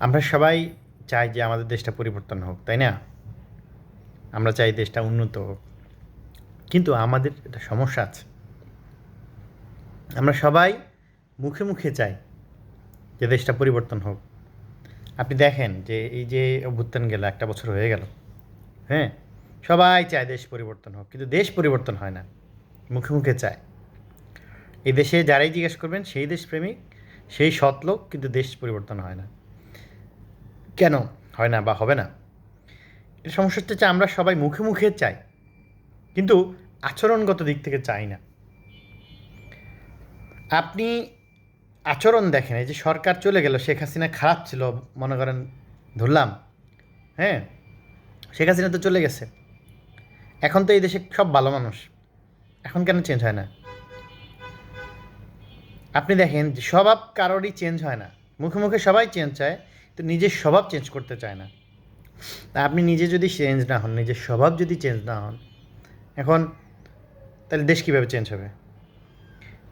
আমরা সবাই চাই যে আমাদের দেশটা পরিবর্তন হোক, তাই না? আমরা চাই দেশটা উন্নত হোক। কিন্তু আমাদের একটা সমস্যা আছে। আমরা সবাই মুখে মুখে চাই যে দেশটা পরিবর্তন হোক। আপনি দেখেন যে এই যে অভ্যুত্থান গেল, একটা বছর হয়ে গেল হ্যাঁ? সবাই চায় দেশ পরিবর্তন হোক, কিন্তু দেশ পরিবর্তন হয় না। মুখে মুখে চায়। এই দেশে যারাই জিজ্ঞেস করবেন, সেই দেশপ্রেমিক, সেই সৎ লোক, কিন্তু দেশ পরিবর্তন হয় না। কেন? হয় না বা হবে না? সমস্যা হচ্ছে আমরা সবাই মুখে মুখে চাই, কিন্তু আচরণগত দিক থেকে চাই না। আপনি আচরণ দেখেন, এই যে সরকার চলে গেল, শেখ হাসিনা খারাপ ছিল, মনে করেন ধরলাম হ্যাঁ? শেখ হাসিনা তো চলে গেছে। এখন তো এই দেশে সব ভালো মানুষ। এখন কেন চেঞ্জ হয় না? আপনি দেখেন যে স্বভাব কারোরই চেঞ্জ হয় না। মুখে মুখে সবাই চেঞ্জ চায়। তো নিজের স্বভাব চেঞ্জ করতে চায় না। তা আপনি নিজে যদি চেঞ্জ না হন, নিজের স্বভাব যদি চেঞ্জ না হন, এখন তাহলে দেশ কীভাবে চেঞ্জ হবে?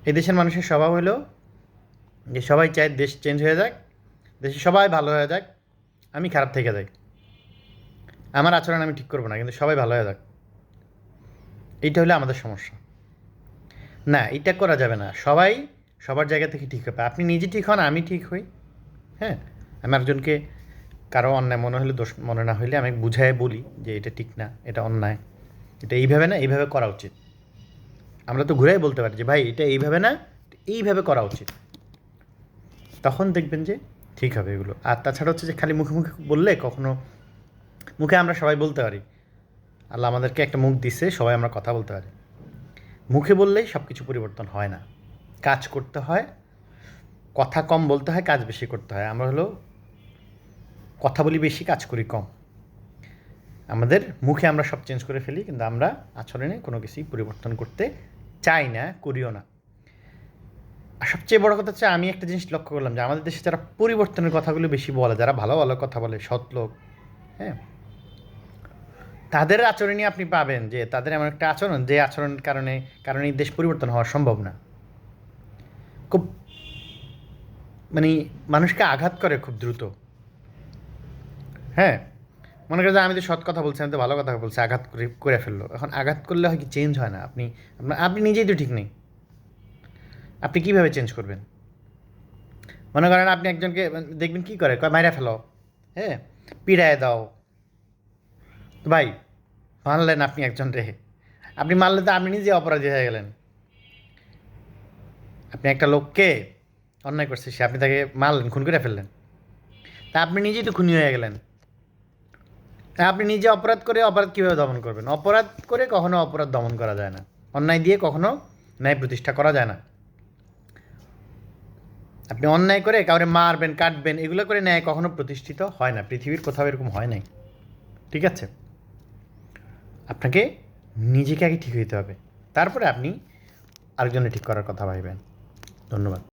এই দেশের মানুষের স্বভাব হলো যে সবাই চায় দেশ চেঞ্জ হয়ে যাক দেশে সবাই ভালো হয়ে যাক, আমি খারাপ থেকে যাই। আমার আচরণ আমি ঠিক করব না, কিন্তু সবাই ভালো হয়ে যাক। এইটা হলো আমাদের সমস্যা। না এটা করা যাবে না। সবাই সবার জায়গা থেকে ঠিক হবে। আপনি নিজে ঠিক হন, আমি ঠিক হই। হ্যাঁ? আমি একজনকে কারও অন্যায় মনে হলে দোষ মনে না হইলে আমি বুঝায় বলি যে এটা ঠিক না, এটা অন্যায়। এটা এইভাবে না এইভাবে করা উচিত। আমরা তো ঘুরাই বলতে পারি যে, ভাই, এটা এইভাবে না এইভাবে করা উচিত। তখন দেখবেন যে ঠিক হবে এগুলো। আর তাছাড়া হচ্ছে যে খালি মুখে মুখে বললে কখনো মুখে আমরা সবাই বলতে পারি, আল্লাহ আমাদেরকে একটা মুখ দিছে, সবাই আমরা কথা বলতে পারি। মুখে বললেই সব কিছু পরিবর্তন হয় না। কাজ করতে হয়, কথা কম বলতে হয়, কাজ বেশি করতে হয়। আমরা হলো কথা বলি বেশি, কাজ করি কম। আমাদের মুখে আমরা সব চেঞ্জ করে ফেলি, কিন্তু আমরা আচরণে কোনো কিছুই পরিবর্তন করতে চাই না, করিও না। আর সবচেয়ে বড় কথা হচ্ছে, আমি একটা জিনিস লক্ষ্য করলাম যে, আমাদের দেশে যারা পরিবর্তনের কথাগুলো বেশি বলে, যারা ভালো ভালো কথা বলে, সৎ লোক হ্যাঁ? তাদের আচরণই আপনি পাবেন যে, তাদের এমন একটা আচরণ, যে আচরণের কারণে কারণে দেশ পরিবর্তন হওয়া সম্ভব না। খুব মানে মানুষকে আঘাত করে খুব দ্রুত। হ্যাঁ মনে করেন যে আমি তো সৎ কথা বলছি, আমি তো ভালো কথা বলছি, আঘাত করে করে ফেলল। এখন আঘাত করলে হয় কি চেঞ্জ হয় না? আপনি আপনার আপনি নিজেই তো ঠিক নেই। আপনি কীভাবে চেঞ্জ করবেন? মনে করেন আপনি একজনকে দেখবেন কী করে? মাইরা ফেলো। হ্যাঁ পিড়ায় দাও। ভাই, মানলেন আপনি একজন রেহে আপনি মারলে তো আপনি নিজে অপরাধী হয়ে গেলেন। আপনি একটা লোককে অন্যায় করছে সে, আপনি তাকে মারলেন, খুন করে ফেললেন। তা আপনি নিজেই তো খুনি হয়ে গেলেন। তা আপনি নিজে অপরাধ করে অপরাধ কীভাবে দমন করবেন? অপরাধ করে কখনো অপরাধ দমন করা যায় না। অন্যায় দিয়ে কখনো ন্যায় প্রতিষ্ঠা করা যায় না। আপনি অন্যায় করে কাউরে মারবেন, কাটবেন, এগুলো করে ন্যায় কখনো প্রতিষ্ঠিত হয় না। পৃথিবীর কোথাও এরকম হয় নাই। ঠিক আছে? আপনাকে নিজেকে আগে ঠিক হইতে হবে। তারপরে আপনি আরেকজনে ঠিক করার কথা ভাববেন ধন্যবাদ।